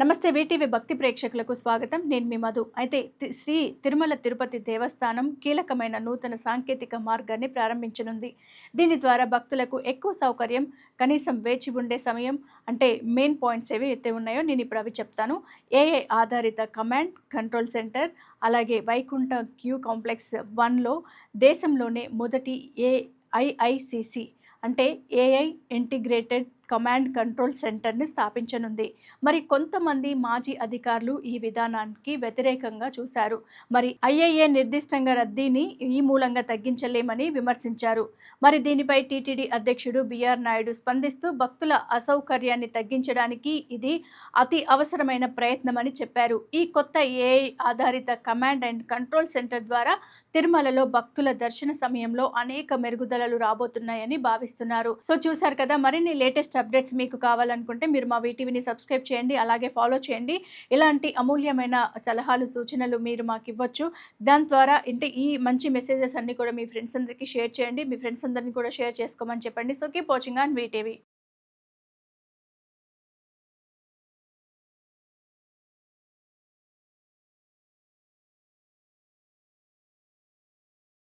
నమస్తే వీటీవీ భక్తి ప్రేక్షకులకు స్వాగతం. నేను మీ మధు. అయితే తి- శ్రీ తిరుమల తిరుపతి దేవస్థానం కీలకమైన నూతన సాంకేతిక మార్గాన్ని ప్రారంభించనుంది. దీని ద్వారా భక్తులకు ఎక్కువ సౌకర్యం కనీసం వేచి ఉండే సమయం అంటే మెయిన్ పాయింట్స్ ఏవి అయితే ఉన్నాయో నేను ఇప్పుడు అవి చెప్తాను. ఏఐ ఆధారిత కమాండ్ కంట్రోల్ సెంటర్ అలాగే వైకుంఠ క్యూ కాంప్లెక్స్ వన్లో దేశంలోనే మొదటి ఏఐఐసిసి అంటే ఏఐ ఇంటిగ్రేటెడ్ కమాండ్ కంట్రోల్ సెంటర్ని స్థాపించనుంది. మరి కొంతమంది మాజీ అధికారులు ఈ విధానానికి వ్యతిరేకంగా చూశారు. మరి ఐఏఏ నిర్దిష్టంగా రద్దీని ఈ మూలంగా తగ్గించలేమని విమర్శించారు. మరి దీనిపై టీటీడీ అధ్యక్షుడు బిఆర్ నాయుడు స్పందిస్తూ భక్తుల అసౌకర్యాన్ని తగ్గించడానికి ఇది అతి అవసరమైన ప్రయత్నమని చెప్పారు. ఈ కొత్త ఏఐ ఆధారిత కమాండ్ అండ్ కంట్రోల్ సెంటర్ ద్వారా తిరుమలలో భక్తుల దర్శన సమయంలో అనేక మెరుగుదలలు రాబోతున్నాయని భావిస్తున్నారు. సో చూశారు కదా మరిన్ని లేటెస్ట్ అప్డేట్స్ మీకు కావాలనుకుంటే మీరు మా వీటీవీని సబ్స్క్రైబ్ చేయండి అలాగే ఫాలో చేయండి. ఇలాంటి అమూల్యమైన సలహాలు సూచనలు మీరు మాకు ఇవ్వచ్చు. దాని ద్వారా అంటే ఈ మంచి మెసేజెస్ అన్ని కూడా మీ ఫ్రెండ్స్ అందరికీ షేర్ చేయండి. మీ ఫ్రెండ్స్ అందరినీ కూడా షేర్ చేసుకోమని చెప్పండి. So keep watching on VTV